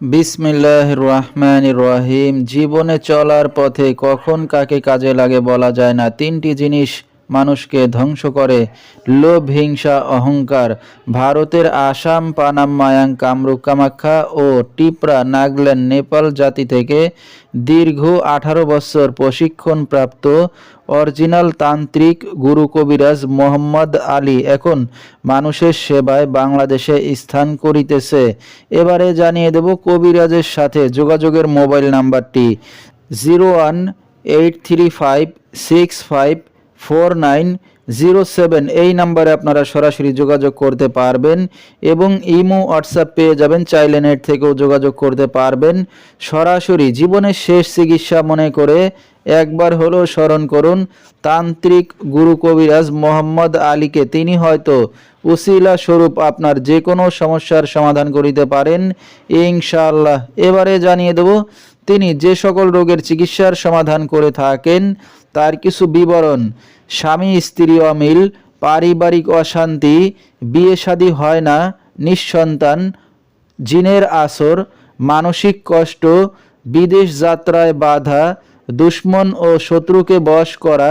বিসমিল্লাহ রহমান রহিম। জীবনে চলার পথে কখন কাকে কাজে লাগে বলা যায় না। তিনটি জিনিস মানুষকে ধ্বংস করে। লোভ, হিংসা, অহংকার, ভারতের আসাম, পানাম, মায়াং, কামরূপ, কামাখ্যা ও টিপরা, নাগাল্যান্ড, নেপাল জাতি থেকে দীর্ঘ আঠারো বছর প্রশিক্ষণপ্রাপ্ত অরিজিনাল তান্ত্রিক গুরু কবিরাজ মোহাম্মদ আলী এখন মানুষের সেবায় বাংলাদেশে স্থান করিতেছে। এবারে জানিয়ে দেব কবিরাজের সাথে যোগাযোগের মোবাইল নাম্বারটি zero one eight three five six five four nine zero seven এই নাম্বারে আপনারা সরাসরি যোগাযোগ করতে পারবেন এবং ইমো, হোয়াটসঅ্যাপ পেয়ে যাবেন, চাইলে নেট থেকেও যোগাযোগ করতে পারবেন। সরাসরি জীবনের শেষ চিকিৎসা মনে করে একবার হলেও স্মরণ করুন, তান্ত্রিক গুরু কবিরাজ মোহাম্মদ আলীকে। তিনি হয়তো উসিলা স্বরূপ আপনার যে কোনো সমস্যার সমাধান করিতে পারেন, ইনশাআল্লাহ। এবারে জানিয়ে দেব, তিনি যে সকল রোগের চিকিৎসার সমাধান করে থাকেন তার কিছু বিবরণ। স্বামী, স্ত্রী অমিল, পারিবারিক অশান্তি, বিয়ে শাদী হয় না, নিঃসন্তান, জিনের আসর, মানসিক কষ্ট, বিদেশ যাত্রায় বাধা, দুশ্মন ও শত্রুকে বশ করা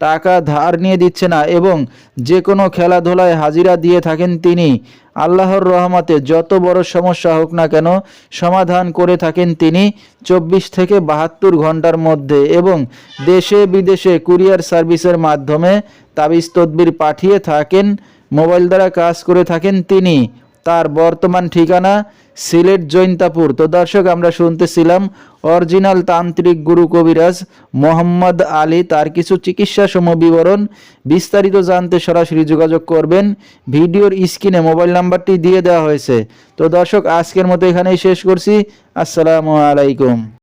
টাকা ধার নিয়ে দিচ্ছে না এবং যে কোনো খেলাধুলায় হাজিরা দিয়ে থাকেন তিনি। আল্লাহর রহমতে যত বড় সমস্যা হোক না কেন সমাধান করে থাকেন তিনি চব্বিশ থেকে বাহাত্তর ঘণ্টার মধ্যে এবং দেশে বিদেশে কুরিয়ার সার্ভিসের মাধ্যমে তাবিজ তদবির পাঠিয়ে থাকেন, মোবাইল দ্বারা কাজ করে থাকেন তিনি। তার বর্তমান ঠিকানা সিলেট জৈন্তাপুর। তো দর্শক, আমরা শুনতেছিলাম অরিজিনাল তান্ত্রিক গুরু কবিরাজ মোহাম্মদ আলী তার কিছু চিকিৎসা সম বিবরণ বিস্তারিত জানতে সরাসরি যোগাযোগ করবেন। ভিডিওর স্ক্রিনে মোবাইল নাম্বারটি দিয়ে দেওয়া হয়েছে। তো দর্শক, আজকের মতো এখানেই শেষ করছি। আসসালামু আলাইকুম।